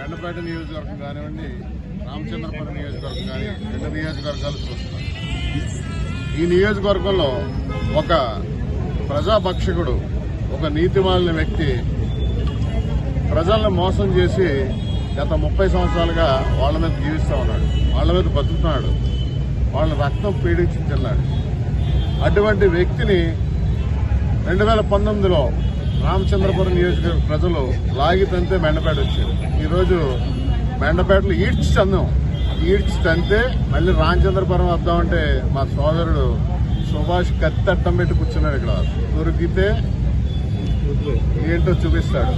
మెండపేట నియోజకవర్గం కానివ్వండి రామచంద్రపురం నియోజకవర్గం కానీ రెండు నియోజకవర్గాలు చూస్తున్నాం. ఈ నియోజకవర్గంలో ఒక ప్రజాభక్షకుడు ఒక నీతిమాలిన వ్యక్తి ప్రజలను మోసం చేసి గత ముప్పై సంవత్సరాలుగా వాళ్ళ మీద జీవిస్తూ ఉన్నాడు వాళ్ళ మీద బతుకుతున్నాడు వాళ్ళ రక్తం పీడించి తిన్నాడు. అటువంటి వ్యక్తిని రెండు వేల పంతొమ్మిదిలో రామచంద్రపురం నియోజకవర్గ ప్రజలు లాగి తంతే మెండపేట వచ్చారు. ఈరోజు మెండపేటలో ఈడ్చి చందాం. ఈడ్చి తంతే మళ్ళీ రామచంద్రపురం వద్దామంటే మా సోదరుడు సుభాష్ కత్తి అడ్డం పెట్టి కూర్చున్నాడు ఇక్కడ. దొరికితే ఏంటో చూపిస్తాడు.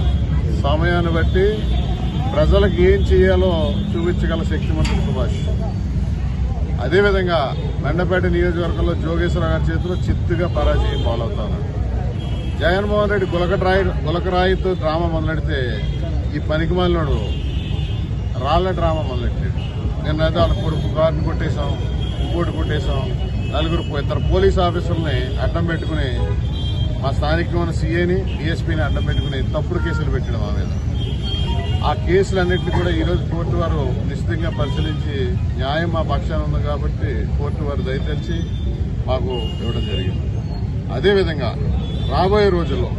సమయాన్ని బట్టి ప్రజలకు ఏం చేయాలో చూపించగల శక్తిమంతుడు సుభాష్. అదేవిధంగా మెండపేట నియోజకవర్గంలో జోగేశ్వర గారి చేతిలో చిత్తుగా పరాజయం పాలవుతాను. జగన్మోహన్ రెడ్డి గులకరాయి గులకరాయితో డ్రామా మొదలెడితే ఈ పనికి మాలినోడు రాళ్ళ డ్రామా మొదలెట్టాడు. నిన్నైతే వాళ్ళ కొడుకు కారుని కొట్టేశాం ఇంకోటి కొట్టేశాం. నలుగురు ఇద్దరు పోలీస్ ఆఫీసర్ని అడ్డం పెట్టుకుని మా స్థానికమైన సీఏని డిఎస్పీని అడ్డం పెట్టుకుని తప్పుడు కేసులు పెట్టడం మా మీద. ఆ కేసులన్నింటినీ కూడా ఈరోజు కోర్టు వారు నిశ్చితంగా పరిశీలించి న్యాయం మా పక్షాన ఉంది కాబట్టి కోర్టు వారు దయతలిచి మాకు ఇవ్వడం జరిగింది. అదేవిధంగా రాబోయే రోజుల్లో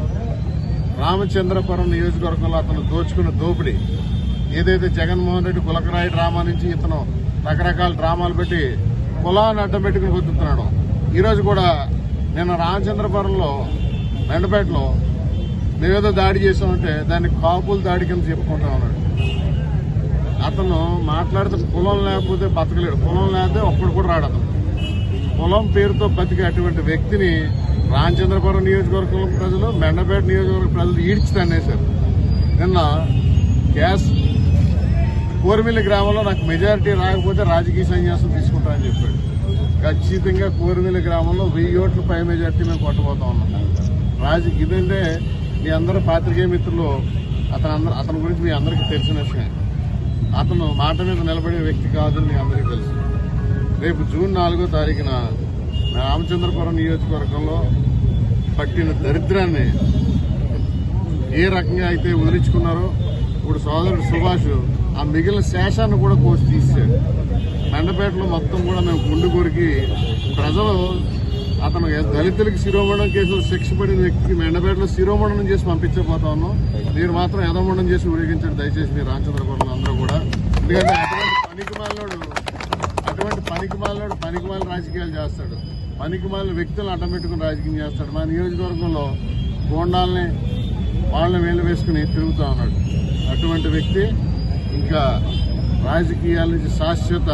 రామచంద్రపురం నియోజకవర్గంలో అతను దోచుకున్న దోపిడీ ఏదైతే జగన్మోహన్ రెడ్డి కులకరాయి డ్రామా నుంచి ఇతను రకరకాల డ్రామాలు పెట్టి కులాన్ని అడ్డం పెట్టుకుని బతుకుతున్నాడు ఈరోజు కూడా నిన్న రామచంద్రపురంలో మెండపేటలో మేమేదో దాడి చేసామంటే దాన్ని కాపులు దాడి కింద చెప్పుకుంటా ఉన్నాడు. అతను మాట్లాడితే కులం లేకపోతే బతకలేడు. కులం లేకపోతే ఒక్కడు కూడా రాడు అతను. కులం పేరుతో బతికే అటువంటి వ్యక్తిని రామచంద్రపురం నియోజకవర్గం ప్రజలు మెండపేట నియోజకవర్గ ప్రజలు ఈడ్చి నిన్న గ్యాస్ కోరిమిల్లి గ్రామంలో నాకు మెజారిటీ రాకపోతే రాజకీయ సన్యాసం తీసుకుంటానని చెప్పాడు. ఖచ్చితంగా కోరిమిల్లి గ్రామంలో వెయ్యి ఓట్ల పై మెజారిటీ మేము కొట్టబోతా ఉన్నాం. రాజకీయ ఇదంటే మీ అందరూ పాత్రికేయ మిత్రులు అతను అందరు అతని గురించి మీ అందరికీ తెలిసిన విషయం అతను మాట మీద నిలబడే వ్యక్తి కాదని మీ అందరికీ తెలుసు. రేపు జూన్ నాలుగో తారీఖున రామచంద్రపురం నియోజకవర్గంలో పట్టిన దరిద్రాన్ని ఏ రకంగా అయితే వదిలించుకున్నారో ఇప్పుడు సోదరుడు సుభాష్ ఆ మిగిలిన శేషాన్ని కూడా కోసి తీసాడు మెండపేటలో మొత్తం కూడా మేము గుండు కొరికి ప్రజలు అతను దళితులకి శిరోమణం కేసులు శిక్ష పడిన వ్యక్తికి మెండపేటలో శిరోమణం చేసి పంపించబోతా ఉన్నాం. మీరు మాత్రం యథమణం చేసి ఊరేగించండి. దయచేసి మీరు రామచంద్రపురం అందరూ కూడా. ఎందుకంటే అటువంటి పనికి మాలినోడు అటువంటి పనికి మాలినోడు పనికి మాలిన రాజకీయాలు చేస్తాడు. పనికి మాలిన వ్యక్తులను అడ్డబెట్టుకుని రాజకీయం చేస్తాడు. మా నియోజకవర్గంలో గోండాల్ని వాళ్ళని వేలు వేసుకుని తిరుగుతూ ఉన్నాడు. అటువంటి వ్యక్తి ఇంకా రాజకీయాల నుంచి శాశ్వత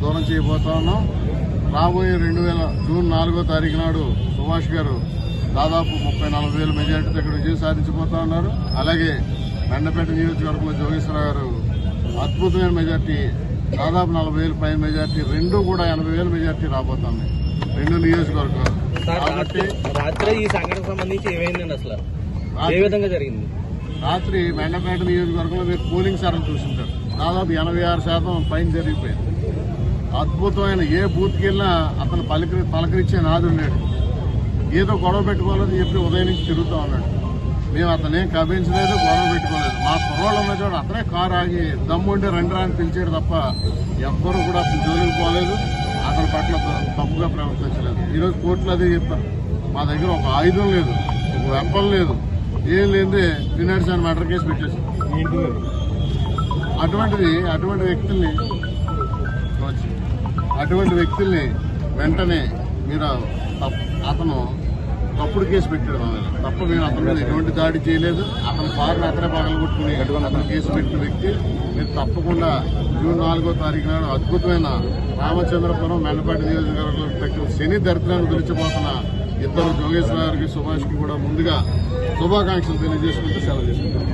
దూరం చేయబోతా ఉన్నాం. రాబోయే రెండు వేల జూన్ నాలుగో తారీఖు నాడు సుభాష్ గారు దాదాపు ముప్పై నలభై వేల మెజార్టీతో ఇక్కడ విజయం సాధించబోతా ఉన్నారు. అలాగే మెండపేట నియోజకవర్గంలో జోగేశ్వర గారు అద్భుతమైన మెజార్టీ దాదాపు నలభై వేల పై మెజార్టీ రెండు కూడా ఎనభై వేల మెజార్టీ రాబోతుంది. రెండు నియోజకవర్గాలు. కాబట్టి రాత్రి ఈ సంఘటనకు సంబంధించి ఏమైందండి అసలు? ఏ రాత్రి- విధంగా జరిగింది? రాత్రి మెండపేట నియోజకవర్గంలో మీరు పోలింగ్ సార్లు చూసింటారు. దాదాపు ఎనభై ఆరు శాతం పైన జరిగిపోయింది. అద్భుతమైన ఏ బూత్కి వెళ్ళినా అతను పలికి పలకరించే నాదుడు లేడు. ఏదో గొడవ పెట్టుకోవాలని చెప్పి ఉదయం నుంచి తిరుగుతూ ఉన్నాడు. మేము అతనేం కవించలేదు గొడవ పెట్టుకోలేదు. మా కుర్రోళ్ళు ఉన్న చోట అతనే కారు ఆగి దమ్ముంటే రెండు రాని పిలిచాడు తప్ప ఎవ్వరూ కూడా అతను జోలికి పోలేదు. అతని పట్ల తప్పుగా ప్రవర్తించలేదు. ఈరోజు కోర్టులో అదే చెప్పారు. మా దగ్గర ఒక ఆయుధం లేదు ఒక వెపన్ లేదు. ఏం లేదే ఫినాన్స్ అని మర్డర్ కేసు పెట్టేసి అటువంటిది అటువంటి వ్యక్తుల్ని అటువంటి వ్యక్తుల్ని వెంటనే మీరు అతను తప్పుడు కేసు పెట్టాడు మా మీద తప్ప మేము అతని మీద ఎటువంటి దాడి చేయలేదు. అతని కారుని అతనే పగలగొట్టుకుని అతను కేసు పెట్టిన వ్యక్తి. మీరు తప్పకుండా జూన్ నాలుగో తారీఖు నాడు అద్భుతమైన రామచంద్రపురం మెల్లపాటి నియోజకవర్గంలో పెట్టిన శని దరిద్రాన్ని పిలిచిపోతున్న ఇద్దరు జోగేశ్వర గారికి సుభాష్కి కూడా ముందుగా శుభాకాంక్షలు తెలియజేసుకుంటూ సెలవు చేసుకుంటారు